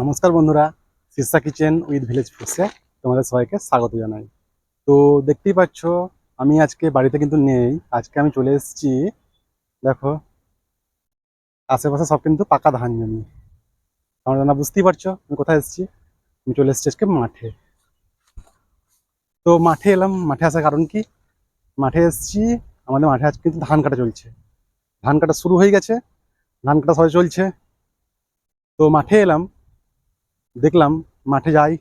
নমস্কার বন্ধুরা Sisa kitchen with village ফুডসে তোমাদের সবাইকে স্বাগত জানাই। তো দেখতেই পাচ্ছ, আমি আজকে বাড়িতে কিন্তু নেই, আজকে আমি চলে এসেছি, দেখো, আশেপাশে সব কিন্তু পাকা ধান জমি। তোমরা না বুঝতেই পারছ, আমি কোথায় এসেছি? আমি চলে এসেছি আজকে মাঠে। তো মাঠে এলাম, মাঠে আসার কারণ কি? মাঠে এসেছি, আমাদের মাঠে আজকে কিন্তু ধান কাটা চলছে। ধান কাটা শুরু হয়ে গেছে, ধান কাটা সবাই চলছে। তো মাঠে এলাম দেখলাম মাঠে যাই,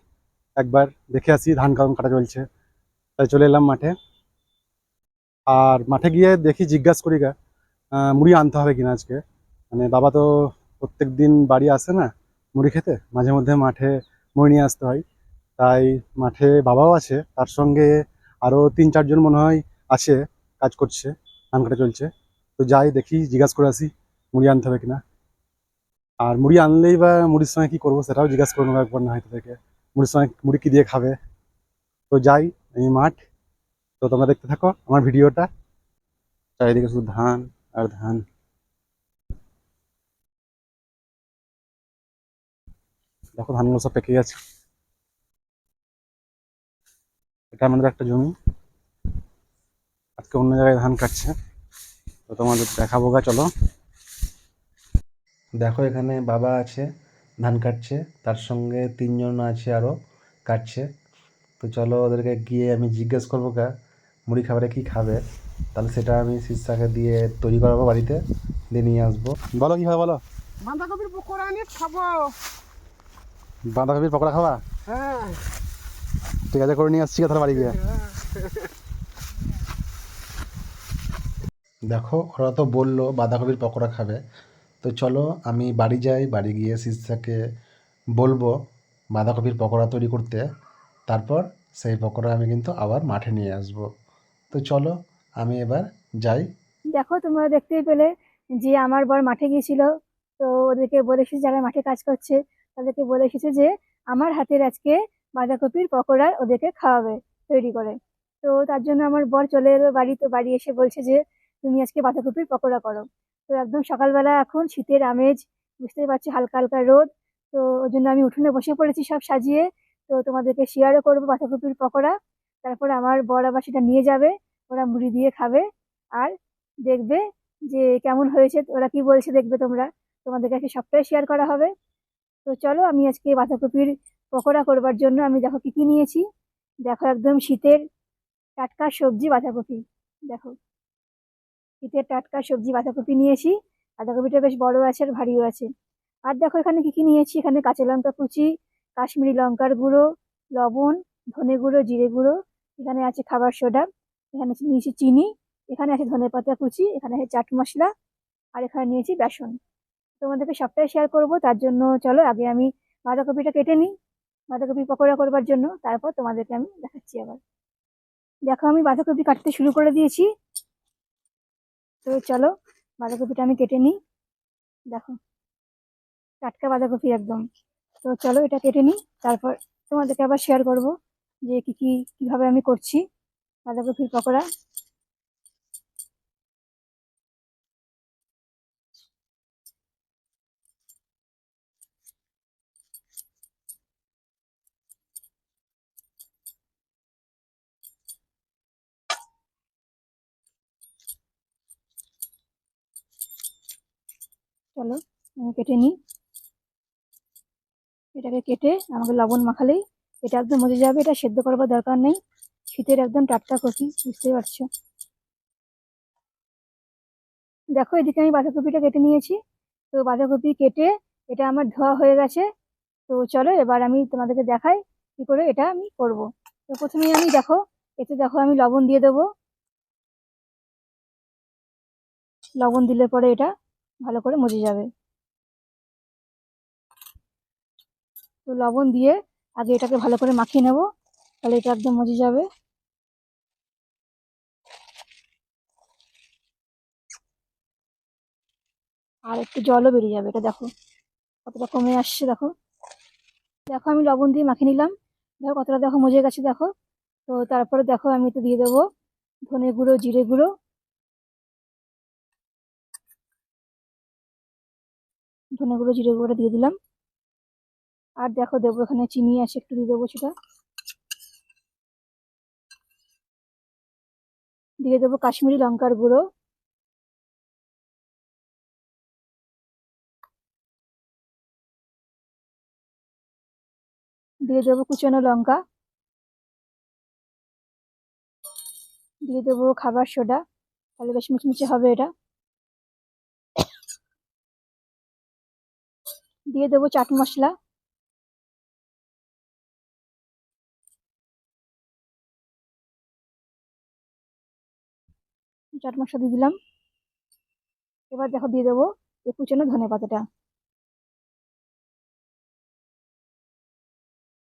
একবার দেখে আসি ধান কারণ কাটা চলছে। তাই চলে এলাম মাঠে। আর মাঠে গিয়ে দেখি জিজ্ঞাসা করি গা মুড়ি আনতে হবে কিনা আজকে? মানে বাবা তো প্রত্যেক দিন বাড়ি আসে না মুড়ি খেতে, মাঝে মধ্যে মাঠে মুড়ি নিয়ে আসতে হয়। তাই মাঠে বাবাও আছে, তার সঙ্গে আরও তিন চারজন মনে হয় আছে, কাজ করছে, ধান কাটা চলছে। তো যাই দেখি, জিজ্ঞাসা করে আসি, মুড়ি আনতে হবে কিনা। আর মুড়ি আনলেই বা মুড়ির সঙ্গে কি করব সেটাও জিজ্ঞাসা করে নেব একবার না হয়তো থেকে মুড়ির সঙ্গে মুড়ি কি দিয়ে খাবে? তো যাই, এই মাঠ। তো তোমরা দেখতে থাকো আমার ভিডিওটা। চারিদিকে শুধু ধান আর ধান। দেখো ধানগুলো সব পেকে গেছে। এটা আমাদের একটা জমি। আজকে অন্য জায়গায় ধান কাটছে। তো তোমাদের দেখাবো গা, চলো। দেখো এখানে বাবা আছে ধান কাটছে তার সঙ্গে তিনজন আছে আরও কাটছে। তো চলো ওদেরকে গিয়ে আমি জিজ্ঞেস করব কা মুড়ি খাবারে কি খাবে? তাহলে সেটা আমি শিষ্যাকে দিয়ে তৈরি করাবো বাড়িতে দিয়ে নিয়ে আসব। বলো কি হবে বলো? বাঁধাকপির পকোড়া আনিয়ে খাব। বাঁধাকপির পকোড়া খাবা? হ্যাঁ। ঠিক আছে করে নিয়ে আসছি তাহলে বাড়ি গিয়ে। দেখো ওরা তো বলল বাঁধাকপির পকোড়া খাবে। তো চলো আমি বাড়ি যাই, বাড়ি গিয়ে শিষ্যাকে বলব বাঁধাকপির পকোড়া তৈরি করতে। তারপর সেই পকোড়া আমি কিন্তু আবার মাঠে নিয়ে আসব। তো চলো আমি এবার যাই। দেখো, তোমরা দেখতেই পেলে যে আমার বর মাঠে গিয়েছিল। তো ওদেরকে বলে এসেছে, যারা মাঠে কাজ করছে, তাদেরকে বলে এসেছে যে আমার হাতের আজকে বাঁধাকপির পকোড়া ওদেরকে খাওয়াবে তৈরি করে। তো তার জন্য আমার বর চলে এলো বাড়ি তো বাড়ি এসে বলছে যে, তুমি আজকে বাঁধাকপির পকোড়া করো। তো একদম সকালবেলা এখন শীতের আমেজ, বুঝতেই পারছি, হালকা হালকা রোদ। তো ওই জন্য আমি উঠোনে বসে পড়েছি সব সাজিয়ে। তো তোমাদেরকে শেয়ারও করব বাঁধাকপির পকোড়া। তারপরে আমার বর আবার সেটা নিয়ে যাবে, ওরা মুড়ি দিয়ে খাবে। আর দেখবে যে কেমন হয়েছে, ওরা কি বলছে দেখবে তোমরা। তোমাদের কাছে সবটাই শেয়ার করা হবে। তো চলো, আমি আজকে বাঁধাকপির পকোড়া করবার জন্য আমি দেখো কি কি নিয়েছি। দেখো একদম শীতের টাটকা সবজি বাঁধাকপি। দেখো। শীতের টাটকা সবজি বাঁধাকপি নিয়েছি বাঁধাকপিটা বেশ বড় আছে আর ভারীও আছে। আর দেখো এখানে কি কি নিয়েছি এখানে কাঁচা লঙ্কা কুচি, কাশ্মীরি লঙ্কার গুঁড়ো, লবণ, ধনে গুঁড়ো, জিরে গুঁড়ো, এখানে আছে খাবার সোডা, এখানে আছে- নিয়েছি চিনি, এখানে আছে ধনে পাতা কুচি, এখানে আছে চাট মশলা, আর এখানে নিয়েছি বেসন। তোমাদেরকে সবটাই শেয়ার করব, তার জন্য চলো আগে আমি বাঁধাকপিটা কেটে নিই। বাঁধাকপি পকোড়া করবার জন্য, তারপর তোমাদেরকে আমি দেখাচ্ছি আবার। দেখো আমি বাঁধাকপি কাটতে শুরু করে দিয়েছি। তো চলো বাঁধাকপিটা আমি কেটে নিই। দেখো, টাটকা বাঁধাকপি একদম। তো চলো এটা কেটে নিই, তারপর তোমাদেরকে আবার শেয়ার করব যে কি কি, কীভাবে আমি করছি বাঁধাকপির পকোড়া। চলো আমি কেটে নিই। এটাকে কেটে আমাকে লবণ মাখালেই এটা একদম মজে যাবে, এটা সেদ্ধ করবার দরকার নেই। শীতের একদম টাটকা কপি বুঝতেই পারছ? দেখো, এদিকে আমি বাঁধাকপিটা কেটে নিয়েছি। তো বাঁধাকপি কেটে এটা আমার ধোয়া হয়ে গেছে। তো চলো, এবার আমি তোমাদেরকে দেখাই কি করে এটা আমি করব। তো প্রথমেই আমি দেখো, এতে দেখো আমি লবণ দিয়ে দেবো। লবণ দিলে পরে এটা ভালো করে মজে যাবে। তো লবণ দিয়ে আগে এটাকে ভালো করে মাখিয়ে নেব, তাহলে এটা একদম মজে যাবে। আর একটু জলও বেরিয়ে যাবে, এটা দেখো কতটা কমে আসছে, দেখো। দেখো আমি লবণ দিয়ে মাখিয়ে নিলাম, দেখো কতটা দেখো মজে গেছে, দেখো। তো তারপরে দেখো আমি তো দিয়ে দেবো ধনে গুঁড়ো, জিরে গুঁড়ো ধনে গুঁড়ো, জিরে গুঁড়োটা দিয়ে দিলাম। আর দেখো, দেবো এখানে চিনি আছে, একটু দিয়ে দেবো সেটা দিয়ে দেবো কাশ্মীরি লঙ্কার গুঁড়ো। দিয়ে দেবো কুচানো লঙ্কা। দিয়ে দেবো খাবার সোডা। তাহলে বেশ মুচমুচে হবে এটা। দিয়ে দেবো চাট মশলা। চাট মশলা দিয়ে দিলাম। এবার দেখো দিয়ে দেবো এই কুচানো ধনে পাতাটা।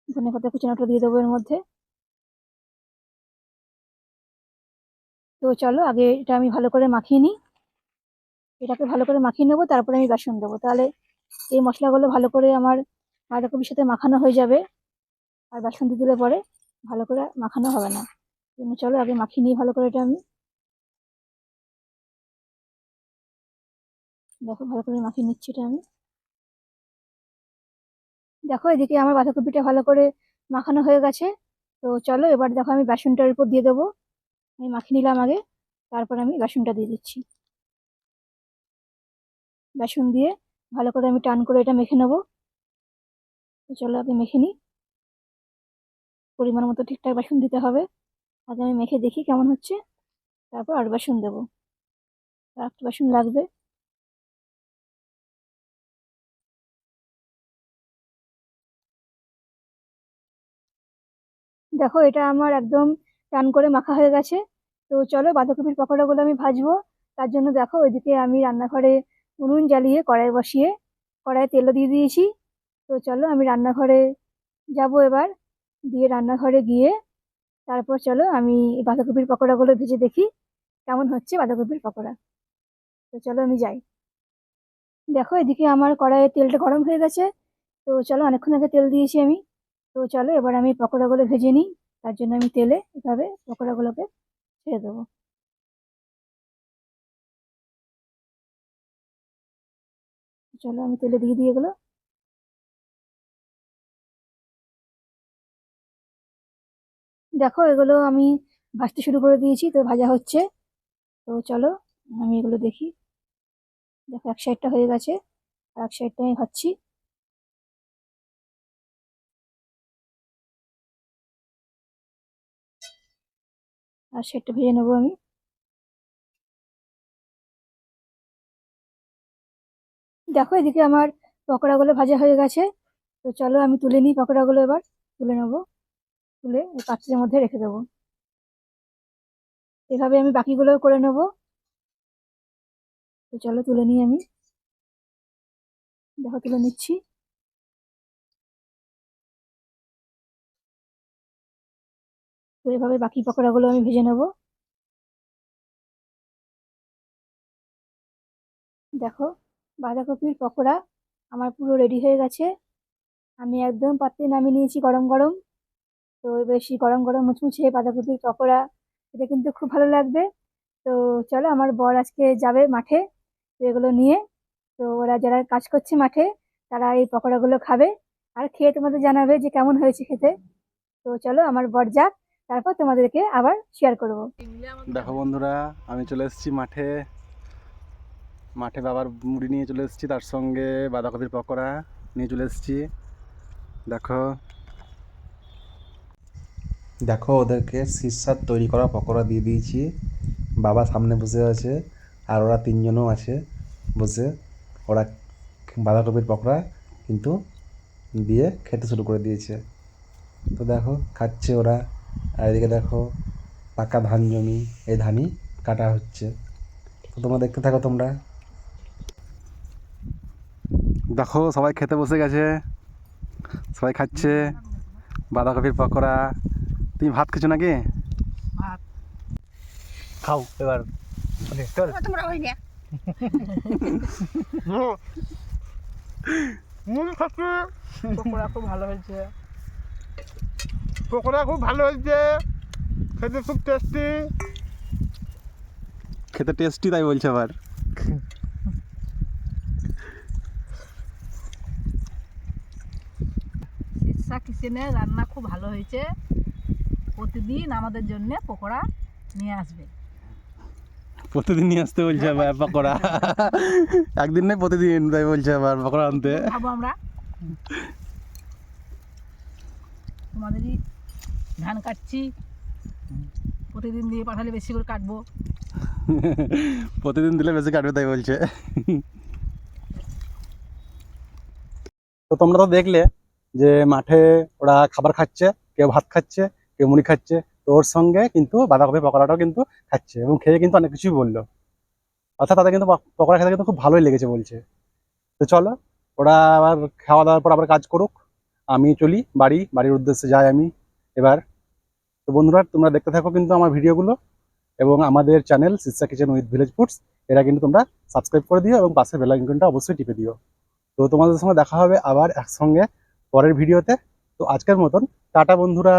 ধনে পাতা কুচানোটা দিয়ে দেবো এর মধ্যে। তো চলো আগে এটা আমি ভালো করে মাখিয়ে নিই। এটাকে ভালো করে মাখিয়ে নেব, তারপরে আমি বেসন দেবো। তাহলে এই মশলাগুলো ভালো করে আমার বাঁধাকপির সাথে মাখানো হয়ে যাবে। আর বেসন দিয়ে দিলে পরে ভালো করে মাখানো হবে না। চলো আগে মাখিয়ে নিই ভালো করে এটা আমি। দেখো, ভালো করে মাখিয়ে নিচ্ছি এটা আমি। দেখো, এদিকে আমার বাঁধাকপিটা ভালো করে মাখানো হয়ে গেছে। তো চলো, এবার দেখো আমি বেসনটার উপর দিয়ে দেবো। আমি মাখিয়ে নিলাম আগে, তারপর আমি বেসনটা দিয়ে দিচ্ছি। বেসন দিয়ে ভালো করে আমি টান করে এটা মেখে নেব। চলো আগে মেখে নিই। পরিমাণ মতো ঠিকঠাক বেসন দিতে হবে। আগে আমি মেখে দেখি কেমন হচ্ছে। তারপর আর বেসন দেবো। আর বেসন লাগবে। দেখো এটা আমার একদম টান করে মাখা হয়ে গেছে। তো চলো বাঁধাকপির পকোড়াগুলো আমি ভাজবো। তার জন্য দেখো ওইদিকে আমি রান্নাঘরে উনুন জ্বালিয়ে কড়াই বসিয়ে কড়াইয়ে তেলও দিয়ে দিয়েছি। তো চলো আমি রান্নাঘরে যাব এবার। দিয়ে রান্নাঘরে গিয়ে তারপর চলো আমি এই বাঁধাকপির পকোড়াগুলো ভেজে দেখি কেমন হচ্ছে বাঁধাকপির পকোড়া। তো চলো আমি যাই। দেখো এদিকে আমার কড়াইয়ে তেলটা গরম হয়ে গেছে। তো চলো অনেকক্ষণ আগে তেল দিয়েছি আমি। তো চলো এবার আমি পকোড়াগুলো ভেজে নিই। তার জন্য আমি তেলে এভাবে পকোড়াগুলোকে ছেড়ে দেবো। চলো আমি তেলে দিয়ে দিই এগুলো দেখো এগুলো আমি ভাজতে শুরু করে দিয়েছি, তো ভাজা হচ্ছে। তো চলো আমি এগুলো দেখি। দেখো এক সাইডটা হয়ে গেছে, আর এক সাইডটা আমি ভাজছি। আর সেটা ভেজে নেব আমি। দেখো, এদিকে আমার পকোড়াগুলো ভাজা হয়ে গেছে। তো চলো আমি তুলে নিই পকোড়াগুলো এবার। তুলে নেব। তুলে পাত্রের মধ্যে রেখে দেবো। এভাবে আমি বাকিগুলো করে নেব। তো চলো তুলে নিই আমি। দেখো, তুলে নিচ্ছি। তো এভাবে বাকি পকোড়াগুলো আমি ভেজে নেব। দেখো বাঁধাকপির পকোড়া আমার পুরো রেডি হয়ে গেছে। আমি একদম পাত্রে নামিয়ে নিয়েছি গরম গরম। তো বেশি গরম গরম মুচমুচে বাঁধাকপির পকোড়া, এটা কিন্তু খুব ভালো লাগবে। তো চলো আমার বর আজকে যাবে মাঠে, তো এগুলো নিয়ে। তো ওরা যারা কাজ করছে মাঠে, তারা এই পকোড়াগুলো খাবে। আর খেয়ে তোমাদের জানাবে যে কেমন হয়েছে খেতে। তো চলো আমার বর যাক, তারপর তোমাদেরকে আবার শেয়ার করব। দেখো বন্ধুরা, আমি চলে এসেছি মাঠে। মাঠে বাবার মুড়ি নিয়ে চলে এসেছি, তার সঙ্গে বাঁধাকপির পকোড়া নিয়ে চলে এসেছি। দেখো। দেখো, ওদেরকে শীর্ষার তৈরি করা পকোড়া দিয়ে দিয়েছি। বাবা সামনে বসে আছে, আর ওরা তিনজনও আছে বসে। ওরা বাঁধাকপির পকোড়া কিন্তু দিয়ে খেতে শুরু করে দিয়েছে। তো দেখো, খাচ্ছে ওরা। আর এদিকে দেখো, পাকা ধান জমি, এই ধানই কাটা হচ্ছে। তো তোমরা দেখতে থাকো তোমরা। দেখো সবাই খেতে বসে গেছে। সবাই খাচ্ছে। বাঁধাকপির পকোড়া। তুমি ভাত খেছো নাকি? ভাত। খাও এবার তোমরা ওই না মুড়ি খাচ্ছি। পকোড়া খুব ভালো হয়েছে। পকোড়া খুব ভালো হয়েছে। খেতে খুব টেস্টি খেতে টেস্টি তাই বলছে আবার। কিচেনের রান্না খুব ভালো হয়েছে। প্রতিদিন আমাদের জন্য পকোড়া নিয়ে আসবে। প্রতিদিন নিয়ে আসতে বলছে আবার পকোড়া। একদিন নয় প্রতিদিন তাই বলছে আবার পকোড়া আনতে। খাব আমরা? তোমাদেরই ধান কাটছি। প্রতিদিন দিয়ে পাঠালে বেশি করে কাটবো। প্রতিদিন দিলে বেশি কাটবে তাই বলছে। তো তোমরা তো দেখলে যে মাঠে ওরা খাবার খাচ্ছে, কেউ ভাত খাচ্ছে, কেউ মুড়ি খাচ্ছে, তো ওর সঙ্গে কিন্তু বাঁধাকপি পকোড়াটাও কিন্তু খাচ্ছে এবং খেয়ে কিন্তু অনেক কিছুই বলল। অর্থাৎ তাদের কিন্তু পকোড়া খেতে কিন্তু খুব ভালোই লেগেছে বলছে। তো চলো, ওরা আবার খাওয়া দাওয়ার পর আবার কাজ করুক, আমি চলি, বাড়ি, বাড়ির উদ্দেশ্যে যাই আমি এবার। তো বন্ধুরা, তোমরা দেখতে থাকো কিন্তু আমার ভিডিওগুলো এবং আমাদের channel Sisa kitchen with village foods, এরা কিন্তু তোমরা সাবস্ক্রাইব করে দিও এবং পাশে বেল আইকনটা অবশ্যই টিপে দিও। তো তোমাদের সঙ্গে দেখা হবে আবার একসঙ্গে পরের ভিডিওতে। তো আজকের মতন টাটা বন্ধুরা।